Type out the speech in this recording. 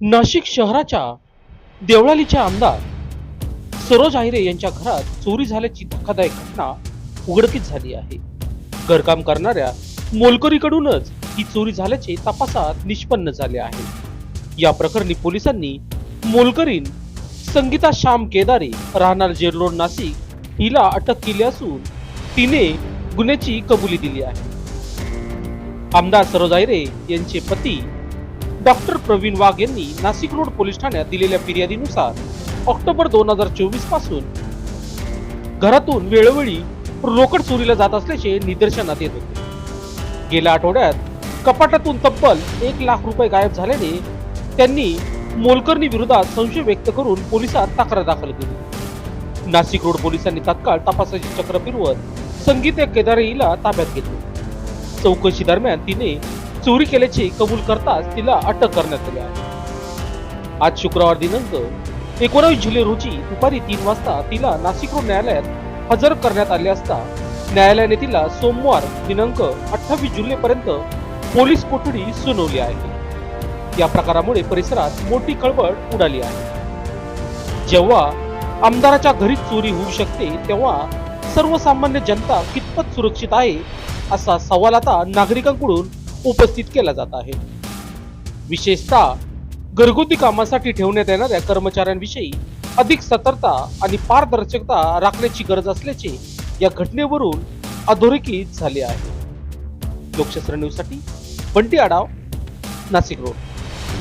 नाशिक शहराच्या देवळालीचे आमदार सरोज आहिरे यांच्या घरात चोरी झाल्याची धक्कादायक घटना उघडकीस झाली आहे. घरकाम करणाऱ्या मोलकरीकडूनच ही चोरी झाल्याचे तपासात निष्पन्न झाले आहे. या प्रकरणी पोलिसांनी मोलकरीन संगीता श्याम केदारे राहणार जेरलोड नाशिक हिला अटक केली असून तिने गुन्ह्याची कबुली दिली आहे. आमदार सरोज आहिरे यांचे पती डॉक्टर प्रवीण वाघ यांनी नाशिक रोड पोलीस ठाण्यात दिलेल्या फिर्यादीनुसार ऑक्टोबर दोन हजार चोवीसपासून घरातून वेळोवेळी रोकड चोरीला जात असल्याचे निदर्शनात येत होते. गेल्या आठवड्यात कपाटातून तब्बल एक लाख रुपये गायब झाल्याने त्यांनी मोलकर्णी विरोधात संशय व्यक्त करून पोलिसात तक्रार दाखल केली. नाशिक रोड पोलिसांनी तात्काळ तपासाची चक्र फिरवत संगीत या केदारे हिला ताब्यात घेतले. चौकशी दरम्यान तिने चोरी केल्याचे कबूल करताच तिला अटक करण्यात आली आहे. आज शुक्रवार दिनांक एकोणावीस जुलै रोजी दुपारी तीन वाजता तिला नाशिक न्यायालयात हजर करण्यात आले असता न्यायालयाने तिला सोमवार दिनांक अठ्ठावीस जुलै पर्यंत पोलीस कोठडी सुनावली आहे. या प्रकारामुळे परिसरात मोठी खळबळ उडाली आहे. जेव्हा आमदाराच्या घरी चोरी होऊ शकते तेव्हा सर्वसामान्य जनता कितपत सुरक्षित आहे असा सवाल आता नागरिकांकडून उपस्थित केला जात आहे. विशेषतः घरगुती कामासाठी ठेवण्यात येणाऱ्या कर्मचाऱ्यांविषयी अधिक सतर्कता आणि पारदर्शकता राखण्याची गरज असल्याचे या घटनेवरून अधोरेखित झाले आहे. लोकशास्त्र न्यूजसाठी बंटी आडाव नाशिक रोड.